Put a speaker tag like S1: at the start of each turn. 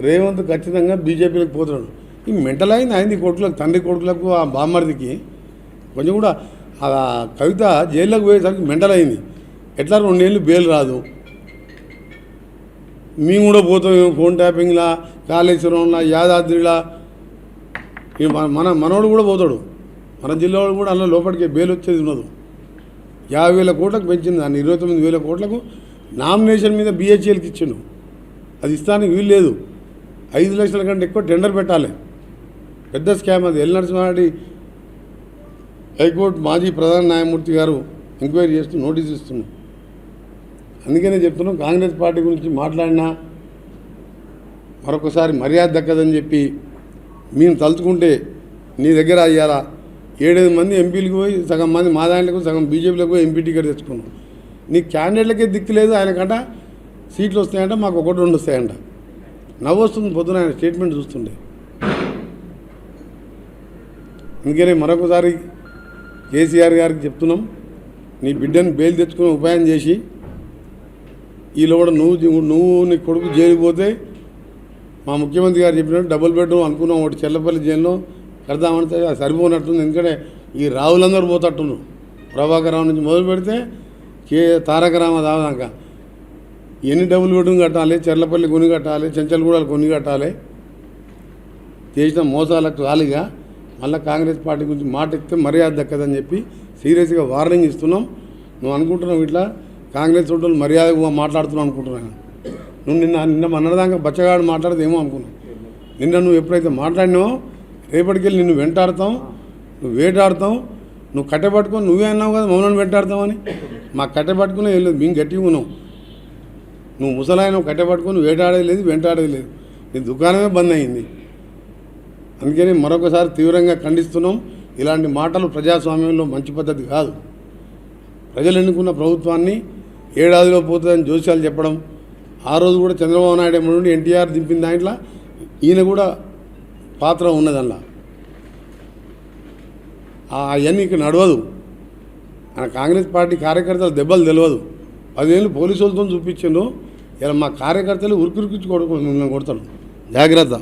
S1: రేవంత్ ఖచ్చితంగా బీజేపీలకు పోతున్నాడు. ఈ మెంటల్ అయింది అయింది కొడుకులకు తండ్రి కొడుకులకు ఆ బామ్మర్దికి. కొంచెం కూడా ఆ కవిత జైల్లోకి పోయేసరికి మెంటల్ అయింది. ఎట్లా రెండేళ్ళు బెయిల్ రాదు. మేము కూడా పోతాం ఫోన్ ట్యాపింగ్లా కాళేశ్వరంలా యాదాద్రిలా. మన- మనవాడు మనోడు కూడా పోతాడు. మన జిల్లా కూడా అందులో లోపలికి బెయిల్ వచ్చేది ఉండదు. యాభై వేల కోట్లకు పెంచింది దాన్ని ఇరవై తొమ్మిది వేల కోట్లకు నామినేషన్ మీద బిహెచ్ఎల్కి ఇచ్చిండు. అది ఇస్తానికి వీలు లేదు ఐదు లక్షల కంటే ఎక్కువ టెండర్ పెట్టాలి. పెద్ద స్కామ్ అది. ఎల్ నరసింహారెడ్డి హైకోర్టు మాజీ ప్రధాన న్యాయమూర్తి గారు ఎంక్వైరీ చేస్తూ నోటీస్ ఇస్తున్నాం అందుకనే చెప్తున్నాం కాంగ్రెస్ పార్టీ గురించి మాట్లాడినా మరొకసారి మర్యాద దక్కదని చెప్పి మేము తలుచుకుంటే నీ దగ్గర అయ్యారా ఏడైదు మంది ఎంపీలకు పోయి సగం మంది మా దాంట్లకు సగం బీజేపీలకు పోయి ఎంపీ టికెట్ తెచ్చుకున్నాం. నీ క్యాండిడేట్లకే దిక్కు లేదు ఆయనకంట సీట్లు వస్తాయంట మాకు ఒకటి రెండు వస్తాయంట. నవ్వు వస్తుంది పొద్దున ఆయన స్టేట్మెంట్ చూస్తుండే. అందుకనే మరొకసారి కేసీఆర్ గారికి చెప్తున్నాం నీ బిడ్డను బెయిల్ తెచ్చుకునే ఉపాయం చేసి ఈలో కూడా నువ్వు నువ్వు నీ కొడుకు జైలుపోతే మా ముఖ్యమంత్రి గారు చెప్పినట్టు డబుల్ బెడ్రూమ్ అనుకున్నాం ఒకటి చెల్లపల్లి జైల్లో కడదామంటే అది సరిపోనట్టుంది. ఎందుకంటే ఈ రావులందరూ పోతట్టున్నారు. ప్రభాకర్ రావు నుంచి మొదలు పెడితే కే తారక రామ దాదాకా ఎన్ని డబ్బులు బెడ్రూమ్ కట్టాలి? చెర్లపల్లి కొని కట్టాలి? చెంచల్గూడలు కొని కట్టాలి? చేసిన మోసాలకు ఖాళీగా మళ్ళీ కాంగ్రెస్ పార్టీ గురించి మాట ఇస్తే మర్యాద దక్కదని చెప్పి సీరియస్గా వార్నింగ్ ఇస్తున్నాం. నువ్వు అనుకుంటున్నావు ఇట్లా కాంగ్రెస్ వాళ్ళు మర్యాదగా మాట్లాడుతున్నావు అనుకుంటున్నాను నువ్వు నిన్న నిన్న మొన్నటిదాకా బచ్చగాడు మాట్లాడదేమో ఏమో అనుకున్నావు. నిన్న నువ్వు ఎప్పుడైతే మాట్లాడినావో రేపటికెళ్ళి నిన్ను వెంటాడతాం నువ్వు వేటాడతాం నువ్వు కట్టెపట్టుకొని నువ్వే అన్నావు కదా మమ్మల్ని వెంటాడతామని. మాకు కట్టె పట్టుకునే వెళ్ళదు మేము గట్టిగా ఉన్నాం. నువ్వు ముసలాయన కట్టెపట్టుకొని వేటాడేది లేదు వెంటాడేది లేదు. నీ దుకాణమే బంద్ అయింది. అందుకని మరొకసారి తీవ్రంగా ఖండిస్తున్నాం ఇలాంటి మాటలు ప్రజాస్వామ్యంలో మంచి పద్ధతి కాదు. ప్రజలు ఎన్నుకున్న ప్రభుత్వాన్ని ఏడాదిలో పోతుందని జోస్యాలు చెప్పడం ఆ రోజు కూడా చంద్రబాబు నాయుడు ఏమో ఎన్టీఆర్ దింపిన దాంట్లో ఈయన కూడా పాత్ర ఉన్నదల్లా. అవన్నీ ఇక్కడ నడవదు. మన కాంగ్రెస్ పార్టీ కార్యకర్తలు దెబ్బలు తెలియదు పదివేలు పోలీసు వాళ్ళతో చూపించిండు ఇలా మా కార్యకర్తలు ఉరికిరికించి కొడుకు మిమ్మల్ని కొడతాను జాగ్రత్త.